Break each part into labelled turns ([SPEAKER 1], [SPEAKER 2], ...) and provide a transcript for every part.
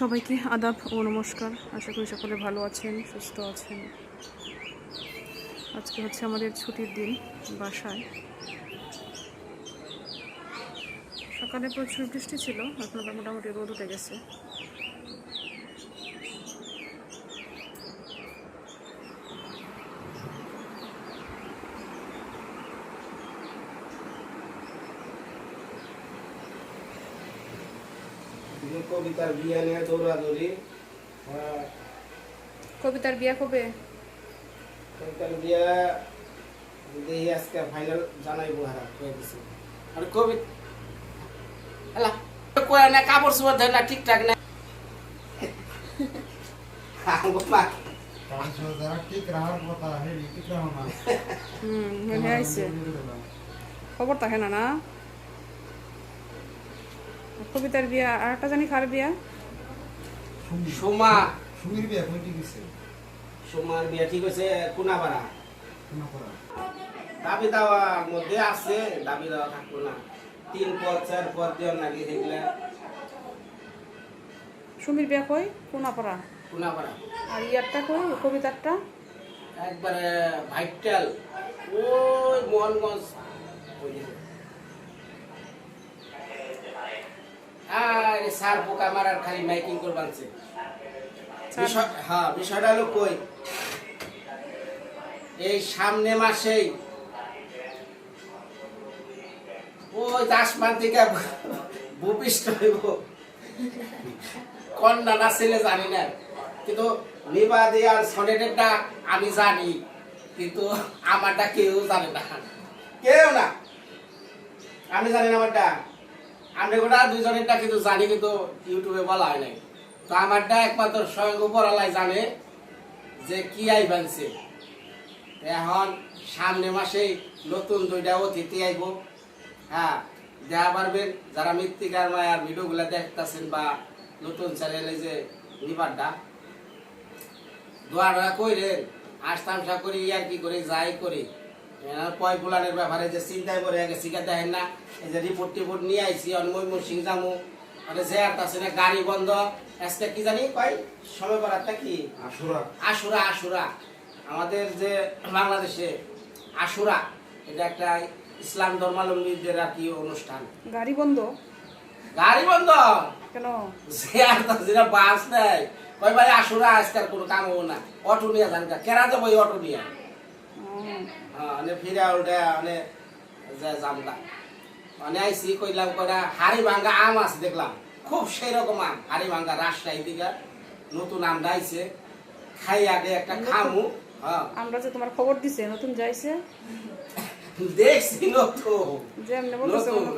[SPEAKER 1] সবাইকে আদাব ও নমস্কার। আশা করি সকলে ভালো আছেন, সুস্থ আছেন। আজকে হচ্ছে আমাদের ছুটির দিন বাসায়। সকালে প্রচুর বৃষ্টি ছিল, এখন মোটামুটি রোদ উঠে গেছে।
[SPEAKER 2] কবিতার বিয়ে নিয়ে দৌড়াদৌড়ি আহ,
[SPEAKER 1] কবিতার বিয়া কবে?
[SPEAKER 2] কবিতার বিয়ে দেখি আজকে ফাইনাল জানাইবো হারা কয়ে দিছি। আর কবিতা এলা কয়ে না কাপড় চোপড় দেয় না ঠিকঠাক না।
[SPEAKER 1] মনে আইছে খবর থাকে না না? কবিতার বিয়া আর একটা জানি কার বিয়া।
[SPEAKER 2] সোমা।
[SPEAKER 3] সুমির বিয়া কইটি গেছে
[SPEAKER 2] সোমার বিয়া ঠিক হয়েছে কোনাপাড়া। দাবি দেওয়ার মধ্যে আছে দাবি দেওয়া থাকব না। তিন পর চার পর দেওয়ার নাকি দেখলে
[SPEAKER 1] সুমির বিয়া কই? কোনাপাড়া।
[SPEAKER 2] কোনাপাড়া।
[SPEAKER 1] আর ইয়ারটা কই? কবিতারটা?
[SPEAKER 2] একবারে ভাইটাল। ওই মোহনগঞ্জ ওইদিকে। আরে সার পোকা মারার খালি মাইকিং করবানছে হ্যাঁ বিষয়টা হলো কই? এই সামনে মাসেই ওই দাসমান থেকে ভূপিষ্ঠ হইব। কন্যা না ছেলে জানি না। কিন্তু নিবাদী আর সনেটেরটা আমি জানি কিন্তু আমারটা কেউ জানে না। কেউ না। আমি জানি না আমারটা। আমি গোটা দুজনেরটা কিন্তু জানি কিন্তু ইউটিউবে বলা হয় নাই। তো আমারটা একমাত্র স্বয়ং উপরালাই জানে যে কি আই বানছে এখন সামনে মাসেই নতুন দুইটা অতিথি আইব। হ্যাঁ দেখা পারবেন যারা মৃত্তিকার মায়ার ভিডিওগুলো দেখতেছেন বা নতুন চ্যানেলে যে নিবারটা। দোয়ারা কইলেন আস্তামসা করি আর কি করি, যাই করি। পয় ফুলানের ব্যাপারে যে চিন্তায় পড়ে গেছে শিখা দেখেন না। এই যে রিপোর্ট টিপোর্ট নিয়ে আইছি অনময় সিং জামু মানে যে আর আছে না গাড়ি বন্ধ। আজকে কি জানি কয় সময় করারটা কি?
[SPEAKER 3] আশুরা।
[SPEAKER 2] আশুরা আশুরা। আমাদের যে বাংলাদেশে আশুরা এটা একটা ইসলাম ধর্মাবলম্বীদের আর কি অনুষ্ঠান।
[SPEAKER 1] গাড়ি বন্ধ?
[SPEAKER 2] গাড়ি বন্ধ?
[SPEAKER 1] কেন?
[SPEAKER 2] সে আর তো যেটা বাস নেই। কই ভাই আশুরা আজকাল কোনো কাম হব না। অটো নিয়ে যান। কেরা যাব অটো নিয়ে? মানে মানে মানে আইসি কইলাম হাড়ি ভাঙ্গা আম আছে দেখলাম। খুব সেই রকম আম হাড়ি ভাঙ্গা রাজশাহী দিকে নতুন আম ডাইছে খাই আগে একটা খামু হ্যাঁ।
[SPEAKER 1] আমরা যে তোমার খবর দিছে নতুন যাইছে?
[SPEAKER 2] দেখছি নতুন।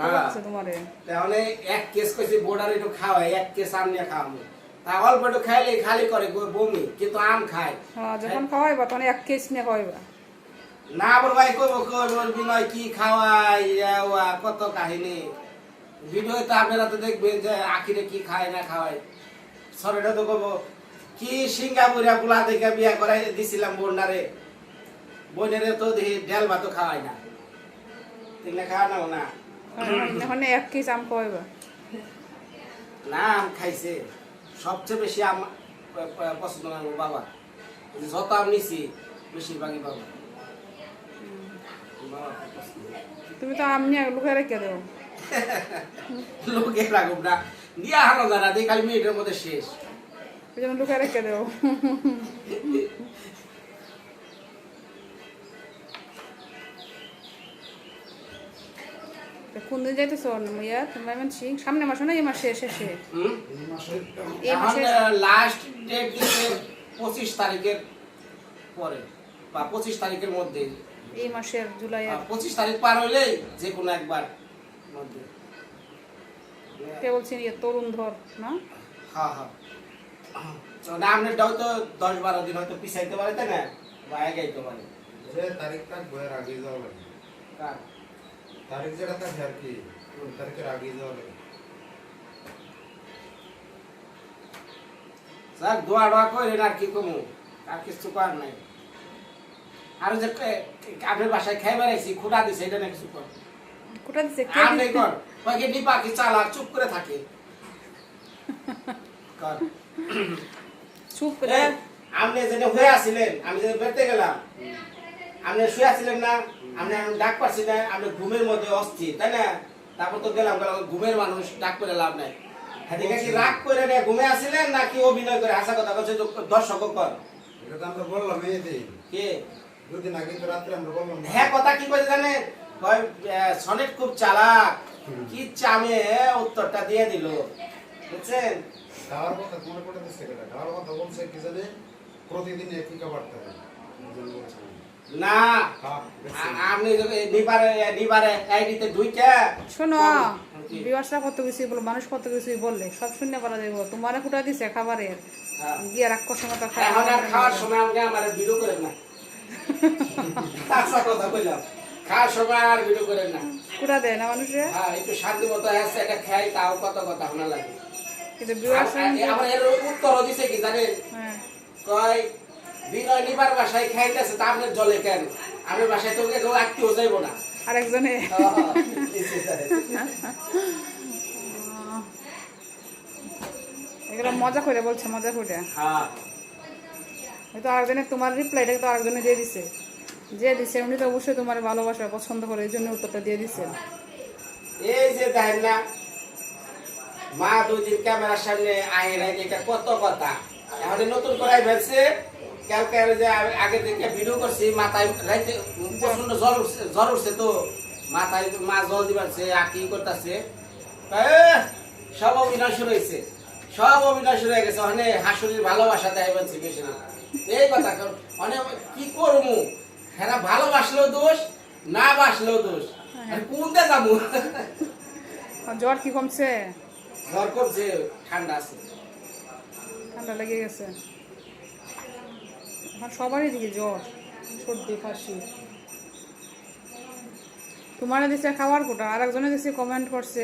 [SPEAKER 2] হ্যাঁ।
[SPEAKER 1] তোমারে।
[SPEAKER 2] তাহলে এক কেস কইছে বোর্ডার একটু খাওয়াই এক কেস আম নিয়ে খাওয়াবো তা অল্প একটু খাইলে খালি করে বমি কিন্তু আম খায়।
[SPEAKER 1] হ্যাঁ যখন খাওয়াইবা তখন এক কেস নিয়ে খাওয়াইবা।
[SPEAKER 2] না বল ভাই কইব কইব বিনয় কি খাওয়াই ইয়া কত কাহিনী। ভিডিও তো আপনারা তো দেখবেন যে আখিরে কি খায় না খাওয়াই সরেটা তো কইব কি সিঙ্গাপুরিয়া দেখে বিয়া করাই দিছিলাম বোনারে বোনেরে তো দেখি ডেল ভাতও খাওয়াই না। খাওয়ানো না।
[SPEAKER 1] এখন এক আম
[SPEAKER 2] না আম খাইছে। সবচেয়ে বেশি আম পছন্দ না বাবা। যত আম নিছি বেশিরভাগই বাবা।
[SPEAKER 1] তুমি তো আম লুকায় রেখে দেও।
[SPEAKER 2] লোকে রাখুক না। দিয়া হানো জানা দিয়ে খালি মিনিটের মধ্যে শেষ।
[SPEAKER 1] ওই জন্য লুকায় রেখে তা কোন দিন যাইতেছ ইয়া তোমার সিং? সামনে মাসে না এই মাসে শেষে
[SPEAKER 3] এই মাসে
[SPEAKER 2] লাস্ট ডেট পঁচিশ তারিখের পরে বা পঁচিশ তারিখের মধ্যে
[SPEAKER 1] এই মাসের জুলাই আর
[SPEAKER 2] পঁচিশ তারিখ পার হইলেই যে কোনো একবার মধ্যে।
[SPEAKER 1] কে বলছেন ইয়ে তরুণ ধর না?
[SPEAKER 2] হ্যাঁ হ্যাঁ তো না আপনারটাও তো দশ বারো দিন হয়তো পিছাইতে পারে তাই না? বা এগাইতে পারে।
[SPEAKER 3] যে তারিখটা বইয়ের আগে যাওয়া লাগে।
[SPEAKER 2] কার?
[SPEAKER 3] তারিখ যেটা থাকে আর কি? তারিখের আগে যাওয়া লাগে।
[SPEAKER 2] স্যার দোয়া ডোয়া করেন আর কি কমু। আর কিছু করার নাই। আর যে আপনার বাসায় খাই বেড়াইছি খুঁড়া দিছে এটা না কিছু কর।
[SPEAKER 1] কোটা দিছে কে
[SPEAKER 2] আপনি
[SPEAKER 1] দিছে?
[SPEAKER 2] কর কয়েক নিপা কি চালা চুপ করে থাকে। কর।
[SPEAKER 1] চুপ করে।
[SPEAKER 2] আপনি যেন হয়ে আসছিলেন আমি যেন বেরতে গেলাম। আপনি শুয়ে আসছিলেন না আপনি ডাক পাচ্ছি না আপনি ঘুমের মধ্যে অস্থির তাই না? তারপর তো গেলাম গেলাম ঘুমের মানুষ ডাক করে লাভ নাই। এদিকে কি রাগ করে নিয়ে ঘুমে আসছিলেন নাকি অভিনয় করে? হাসা কথা বলছে দর্শক কর।
[SPEAKER 3] এটা তো আমরা বললাম এই
[SPEAKER 2] কে?
[SPEAKER 3] দুদিন আগে তো রাত্রে আমরা বললাম
[SPEAKER 2] হ্যাঁ কথা কি জানে কয় সনেট খুব চালাক। কি চামে উত্তরটা দিয়ে দিল। বুঝছেন?
[SPEAKER 3] কথা মনে করে দিচ্ছে কেটা। কথা বলছে কি জানে প্রতিদিন একই খাবার থাকে
[SPEAKER 2] না। আ- আপনি নিবারে নিবারে আইডিতে দুইটা
[SPEAKER 1] শোনো? বিবাসরা কত কিছুই বলো মানুষ কত কিছুই বললে সব শূন্য পারা যাইব। তোমারে ফুটা দিছে খাবারের।
[SPEAKER 2] হ্যাঁ।
[SPEAKER 1] গিয়ে রাক্ষস মতো
[SPEAKER 2] এখন আর খাওয়ার সময় আমাকে আমার ভিডিও করেন না। আচ্ছা কথা সময় আর ভিডিও করেন না।
[SPEAKER 1] কুড়া দেয় না মানুষে?
[SPEAKER 2] হ্যাঁ একটু শান্তি মতো আসছে এটা খাই তাও কত কথা শোনা লাগে।
[SPEAKER 1] কিন্তু
[SPEAKER 2] আমার এর উত্তর দিছে কি জানেন?
[SPEAKER 1] হ্যাঁ।
[SPEAKER 2] কয় বিনয় নিবার বাসায় খাইতেছে তা আপনার জলে কেন? আমার বাসায় তো কেউ আত্মীয় যাইব না।
[SPEAKER 1] আরেকজনে? এগুলো মজা করে বলছে মজা করে।
[SPEAKER 2] হ্যাঁ।
[SPEAKER 1] হয়তো আরেকজনে তোমার রিপ্লাইটা তো আরেকজনে দিয়ে দিছে। যে দিছে, উনি তো অবশ্যই তোমার ভালোবাসা পছন্দ করে, এই জন্য উত্তরটা দিয়ে দিছে।
[SPEAKER 2] এই যে দেখেন না, মা দুই দিন ক্যামেরার সামনে নাই, এটা কত কথা। এখন নতুন করে ফেলছে, কালকে যে আগে থেকে ভিডিও করছি, মাথায় রাইতে প্রচণ্ড জ্বর উঠছে জ্বর উঠছে তো। মাথায় মা জল দিবারছে আকি করতেছে? সব অভিনয় শুরু হয়েছে সব অভিনয় শুরু হয়ে গেছে ওখানে হাসুরির ভালোবাসা দেয় বেশি না। এই কথা অনেক কি করব? হ্যাঁ ভালোবাসলেও দোষ না বাসলেও দোষ। কোনটা যাব?
[SPEAKER 1] জ্বর কি কমছে?
[SPEAKER 2] জ্বর করছে ঠান্ডা আছে।
[SPEAKER 1] ঠান্ডা লেগে গেছে। সবারই দিকে জ্বর সর্দি কাশি। তোমার দিছে খাবার কোটা আর একজনে দিছে কমেন্ট করছে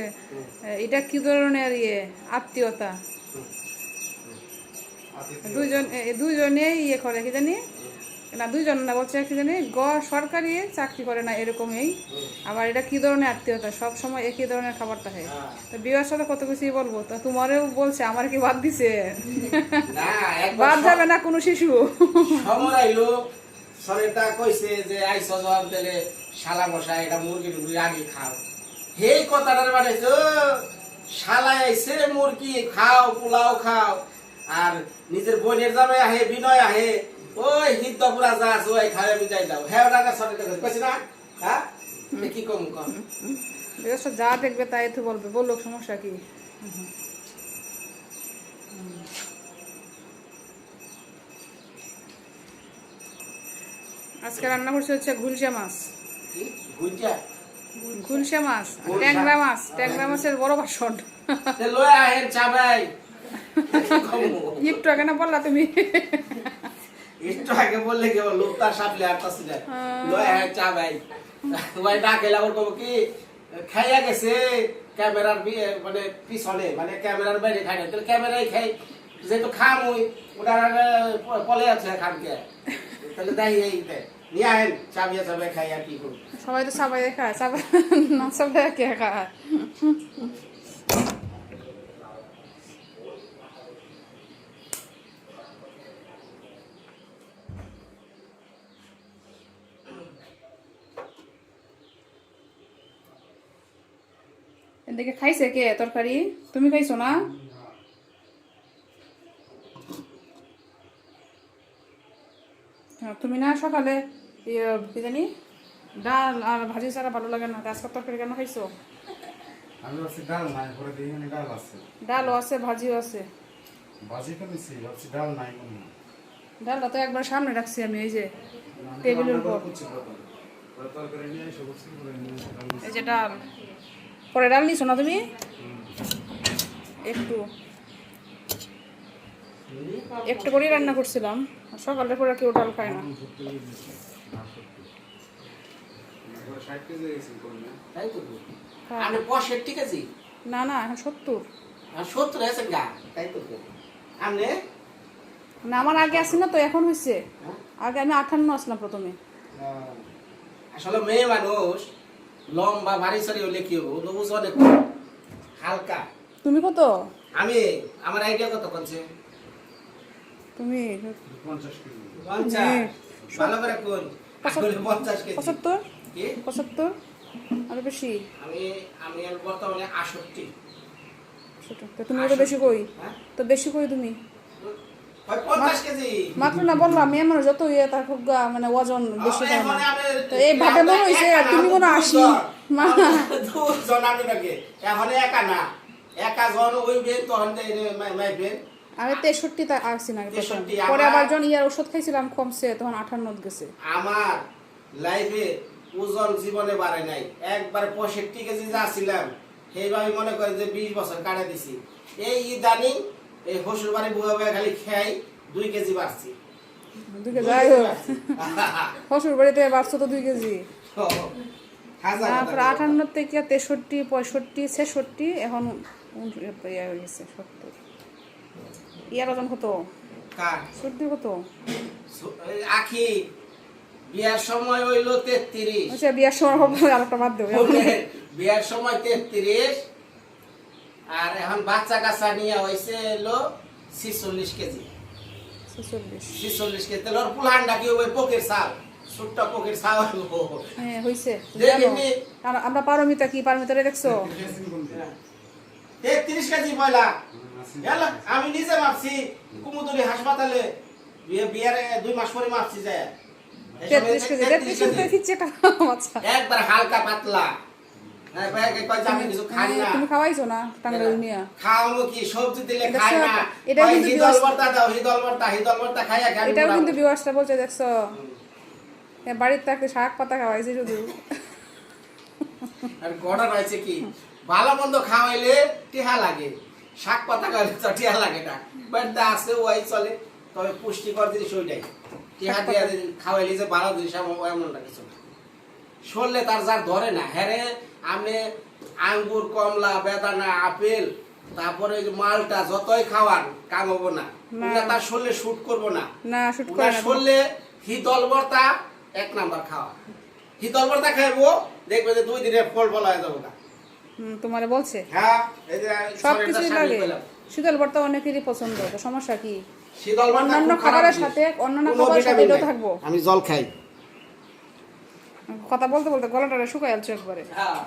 [SPEAKER 1] এটা কি ধরনের ইয়ে? আত্মীয়তা। এ, দুইজনে ইয়ে করে কি জানি? না দুইজন না বলছে কি জানি গ সরকারি চাকরি করে না এরকমই। আবার এটা কি ধরনের আত্মীয়তা? সব সময় একই ধরনের খাবার থাকে তো বিয়ের সাথে কত কিছুই বলব? তা তোমারও বলছে আমার কি বাদ দিছে? বাদ যাবে না কোনো শিশু।
[SPEAKER 2] সরেটা কইছে যে আইস জবাব দিলে শালা এটা মুরগি টুরগি আগে খাও। হেই কথাটার ও, শালা আইছে মুরগি খাও পোলাও খাও। আর নিজের বোনের যাবে আহে বিনয় আহে ওই হিদ্দপুরা যা আছে ওই খাবে বিদায় দাও। হ্যাঁ ওটা সরেটা কইছে না? হ্যাঁ? কি কম কম?
[SPEAKER 1] যা দেখবে তাই তো বলবে। বলল সমস্যা কি? আজকে রান্না করছে হচ্ছে গুলশা মাছ।
[SPEAKER 2] কি?
[SPEAKER 1] মাছ ট্যাংরা মাছ। ট্যাংরা মাছের বড় বাসন।
[SPEAKER 2] লয় আহেন চাবাই
[SPEAKER 1] একটু আগে না বললা তুমি?
[SPEAKER 2] একটু আগে বললে কি লোক তার সামনে আর পাচ্ছি না। লয় হ্যাঁ চা ভাই। ওই না খেলে আবার কব কি খাইয়া গেছে ক্যামেরার মানে পিছনে মানে ক্যামেরার বাইরে খাই না তাহলে ক্যামেরাই খাই যেহেতু খাম ওই ওটা পলে আছে খামকে। তাহলে দেয় এই নিয়ে আহেন চাবিয়া চাবে খাই আর কি করব।
[SPEAKER 1] সবাই তো সাবাই খায় সাবাই না সবাই কে খায়? এদিকে খাইছে কে তরকারি? তুমি খাইছো না? হ্যাঁ, তুমি না সকালে ইয়ে কি জানি ডাল আর ভাজি ছাড়া ভালো লাগে না। আজকে তরকারি কেন খাইছো?
[SPEAKER 3] আমি ডাল নাই পরে দেখি ডাল আছে।
[SPEAKER 1] ডালও আছে ভাজিও আছে।
[SPEAKER 3] ভাজি তো ভাবছি ডাল নাই কোনো
[SPEAKER 1] ডালটা তো একবার সামনে রাখছি আমি এই যে টেবিলের উপর। এই যে ডাল। পরে ডাল নিছো না তুমি? একটু। একটু করেই রান্না করছিলাম। সকালের পরে কেউ ডাল খায় না।
[SPEAKER 3] হ্যাঁ,
[SPEAKER 1] হ্যাঁ। না না এখন সত্তর। না আমার আগে আসি না তো এখন হয়েছে।
[SPEAKER 2] হ্যাঁ?
[SPEAKER 1] আগে আমি আঠান্ন আসলাম প্রথমে।
[SPEAKER 2] আসলে মেয়ে মানুষ। লম্বা ভারী সারি হলে কি হব? কম। হালকা।
[SPEAKER 1] তুমি কত?
[SPEAKER 2] আমি? আমার আইডিয়া কত করছে
[SPEAKER 1] তুমি?
[SPEAKER 3] পঞ্চাশ কেজি।
[SPEAKER 2] পঞ্চাশ?
[SPEAKER 1] হ্যাঁ।
[SPEAKER 2] ভালো করে কোন আসলে পঞ্চাশ কেজি।
[SPEAKER 1] পঁচাত্তর?
[SPEAKER 2] কি?
[SPEAKER 1] পঁচাত্তর? আরও বেশি?
[SPEAKER 2] আমি আমি আর বর্তমানে আষট্টি।
[SPEAKER 1] ছোট তো তুমি তো বেশি কই?
[SPEAKER 2] হ্যাঁ?
[SPEAKER 1] তো বেশি কই তুমি? মাত্র না বললাম মেয়ে মানুষ যত ইয়ে তার খুব মানে ওজন বেশি না। তো এই ভাবে মনে হয়েছে তুমি কোনো আশি মা
[SPEAKER 2] দুজন আমি নাকি। এখন একা না। একা জন ওই বেন তখন মাই মাই বেন।
[SPEAKER 1] আমি তেষট্টি তা আসছি না পরে আবার যখন ইয়ার ওষুধ খাইছিলাম কমছে তখন আঠান্ন গেছে।
[SPEAKER 2] আমার লাইফে ওজন জীবনে বাড়ে নাই। একবার পঁয়ষট্টি কেজি যা ছিলাম সেইভাবে মনে করে যে বিশ বছর কাটা দিছি। এই ইদানিং এই হসুর বাড়ি বুয়া বুয়া খালি খাই দুই কেজি বাড়ছি।
[SPEAKER 1] দুই কেজি বাড়িতে বাড়ছো তো দুই কেজি। তারপর আটান্ন থেকে তেষট্টি পঁয়ষট্টি ছেষট্টি এখন ইয়ে হয়ে গেছে সত্তর। ইয়ার ওজন কত? সর্দি কত?
[SPEAKER 2] আখি বিয়ার সময় হইল তেত্রিশ।
[SPEAKER 1] আচ্ছা বিয়ার সময় হবে আর একটা বাদ দেবো।
[SPEAKER 2] বিয়ার সময় তেত্রিশ আর এখন বাচ্চা কাচ্চা নিয়ে হয়েছে এলো ছিচল্লিশ কেজি।
[SPEAKER 1] ছেচল্লিশ।
[SPEAKER 2] কেজি। তাহলে ওর পুলানটা কি ওই পোকের চাল ছোট্ট পোকের চাল
[SPEAKER 1] হ্যাঁ হয়েছে আমরা পারমিতা কি পারমিতারে দেখছ?
[SPEAKER 2] তেত্রিশ কেজি এলা, আমি নিজে মাপছি কুমুদুরি হাসপাতালে। বিয়ে- বিয়ের দুই মাস পরে মাপছি যায় একবার হালকা পাতলা।
[SPEAKER 1] তুমি- খাওয়াইছো না টাঙ্গাইল নিয়ে
[SPEAKER 2] খাওয়াবো কি সবজি দিলে খায় না।
[SPEAKER 1] এটাও কিন্তু
[SPEAKER 2] হিদল দাও হিদল ভর্তা হিদল ভর্তা খাইয়া খাই
[SPEAKER 1] এটাও কিন্তু বিবাসটা বলছে দেখছ? বাড়ির থাকতে শাক পাতা খাওয়াইছে শুধু।
[SPEAKER 2] আর গড়া রয়েছে কি? ভালো মন্দ খাওয়াইলে টিহা লাগে। শাক পাতা খাওয়াইলে তো টিহা লাগে না। বাড়িতে আছে ওই চলে। তবে পুষ্টিকর জিনিস ওইটাই। টিহা দিয়া খাওয়াইলে যে ভালো জিনিস এমনটা কিছু না। সরলে তার যার ধরে না হ্যারে আপনি আঙ্গুর কমলা বেদানা আপেল তারপরে মালটা যতই খাওয়ান কাম হব না।
[SPEAKER 1] না।
[SPEAKER 2] তার শরীরে শুট করব না।
[SPEAKER 1] না শুট করে না।
[SPEAKER 2] শরীরে হিদল ভর্তা এক নাম্বার খাওয়া। হিদল ভর্তা খাইবো দেখবে যে দুই দিনে ফল বলা হয়ে যাব না।
[SPEAKER 1] তোমারে বলছে?
[SPEAKER 2] হ্যাঁ এই যে
[SPEAKER 1] সব
[SPEAKER 2] শরীরটা
[SPEAKER 1] লাগে। শীতল ভর্তা অনেকেরই পছন্দ তো সমস্যা কি?
[SPEAKER 2] শীতল ভর্তা
[SPEAKER 1] অন্যান্য খাবারের সাথে অন্যান্য সাথে। থাকব।
[SPEAKER 2] আমি জল খাই।
[SPEAKER 1] কথা বলতে বলতে গলাটা শুকাই আলছো একবারে।
[SPEAKER 2] হ্যাঁ।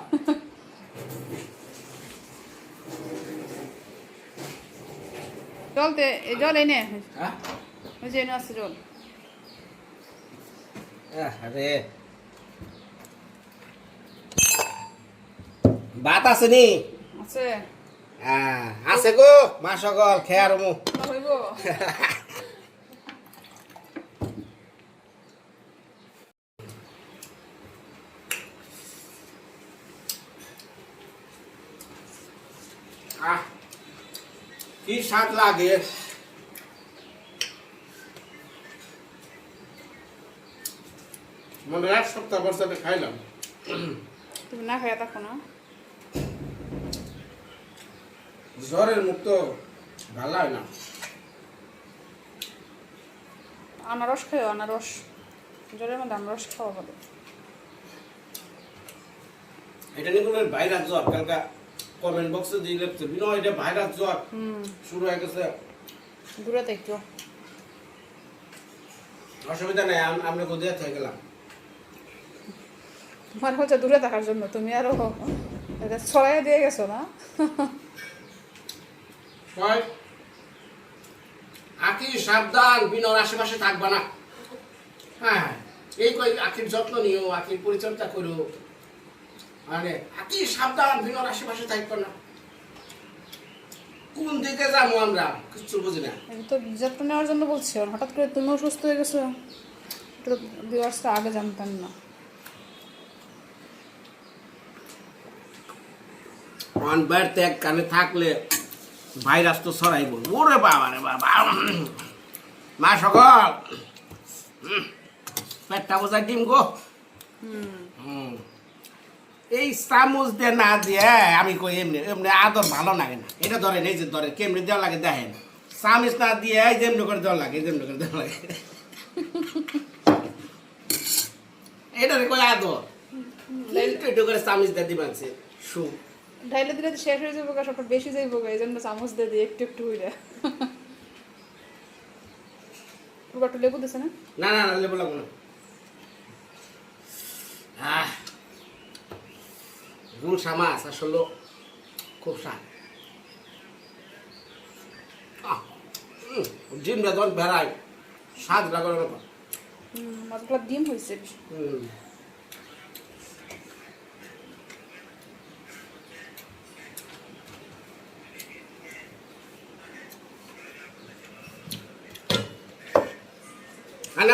[SPEAKER 1] জল তে এই জল এনে।
[SPEAKER 2] হ্যাঁ?
[SPEAKER 1] ওই যে এনে আছে জল।
[SPEAKER 2] ভাত আছে নি?
[SPEAKER 1] আছে।
[SPEAKER 2] হ্যাঁ আছে গো মা সকল খেয়ার মু
[SPEAKER 1] হইব
[SPEAKER 2] আহ কি স্বাদ লাগে। মানে এক সপ্তাহ বর্ষাতে খাইলাম।
[SPEAKER 1] তুমি না খাইয়া থাকো না।
[SPEAKER 2] জ্বরের মুক্ত ভালো হয় না।
[SPEAKER 1] আনারস খাইও আনারস। জলের মধ্যে আনারস খাওয়া হবে।
[SPEAKER 2] এটা নিয়ে কোনো ভাইরাস জ্বর কালকা কমেন্ট বক্সে দিয়ে লিখছে বিনয় এটা ভাইরাস জ্বর। শুরু হয়ে গেছে।
[SPEAKER 1] দূরে দেখো
[SPEAKER 2] অসুবিধা নেই আম- আমরা কোথায় থেকে গেলাম।
[SPEAKER 1] তোমার হচ্ছে দূরে থাকার জন্য তুমি আরও এটা ছড়াই দিয়ে গেছো না?
[SPEAKER 2] আখি সাবধান বিনর আশেপাশে থাকবা না। হ্যাঁ। এই কই আখির যত্ন নিও আখির পরিচর্যা করো। মানে আখি সাবধান বিনর আশেপাশে থাকবা না। কোন দিকে যাব আমরা? কিচ্ছু বুঝি না।
[SPEAKER 1] এটা তো যত্ন নেওয়ার জন্য বলছি আর হঠাৎ করে তুমিও সুস্থ হয়ে গেছো? তো ভিউয়ার্সটা আগে জানতাম না।
[SPEAKER 2] অন বাইর ত্যাগ কানে থাকলে ভাইরাস তো ছড়াইব। ওরে বাবা রে বাবা। মা সকল। পেটটা বোঝাই ডিম গো। হুম। এই চামচ দিয়ে না দিয়ে আমি কই এমনি এমনি আদর ভালো লাগে না। এটা ধরেন এই যে ধরেন কেমনি দেওয়া লাগে দেখেন। চামচ না দিয়ে এই যেমনি করে দেওয়া লাগে যেমনি করে দেওয়া লাগে। এটা কই আদর? একটু করে চামচ দিয়ে দিবেন সে সু
[SPEAKER 1] ঢাইলে দিলে তো শেষ হয়ে যাব সবটা বেশি যাইবো গা, এই জন্য চামচ দিয়ে দিই একটু একটু হইলে পুরো লেবু দিছে না?
[SPEAKER 2] না না না লেবু লাগবো না। গুলশা মাছ আসলে খুব স্বাদ ডিমটা যখন বেড়ায় স্বাদ ব্যাপার
[SPEAKER 1] মাছগুলো ডিম হয়েছে।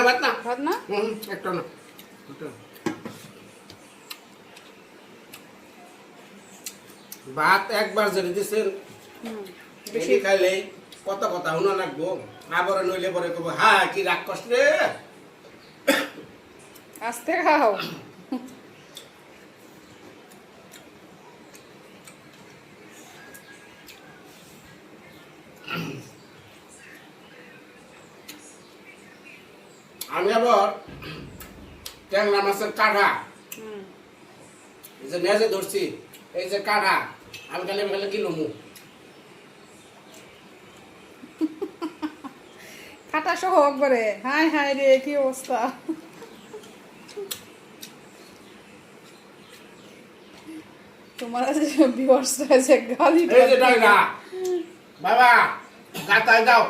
[SPEAKER 2] ভাত না?
[SPEAKER 1] ভাত না?
[SPEAKER 2] হুম একটা না একটা ভাত একবার যদি দিছেন বেশি। খাইলে কত কথা শুনা লাগবো। আবার নইলে পরে কব হা কি রাগ কষ্ট রে?
[SPEAKER 1] আস্তে খাও।
[SPEAKER 2] আমি আবার ট্যাংরা মাছের কাঠা যে মেজে ধরছি। এই যে কাঠা আমি খালি খালি কি লমু?
[SPEAKER 1] কাটা সহ একবারে। হাই হাই রে কি অবস্থা? তোমার আছে ভিউয়ার্স আছে গালি
[SPEAKER 2] এই যে ট্যাংরা বাবা গাতায় দাও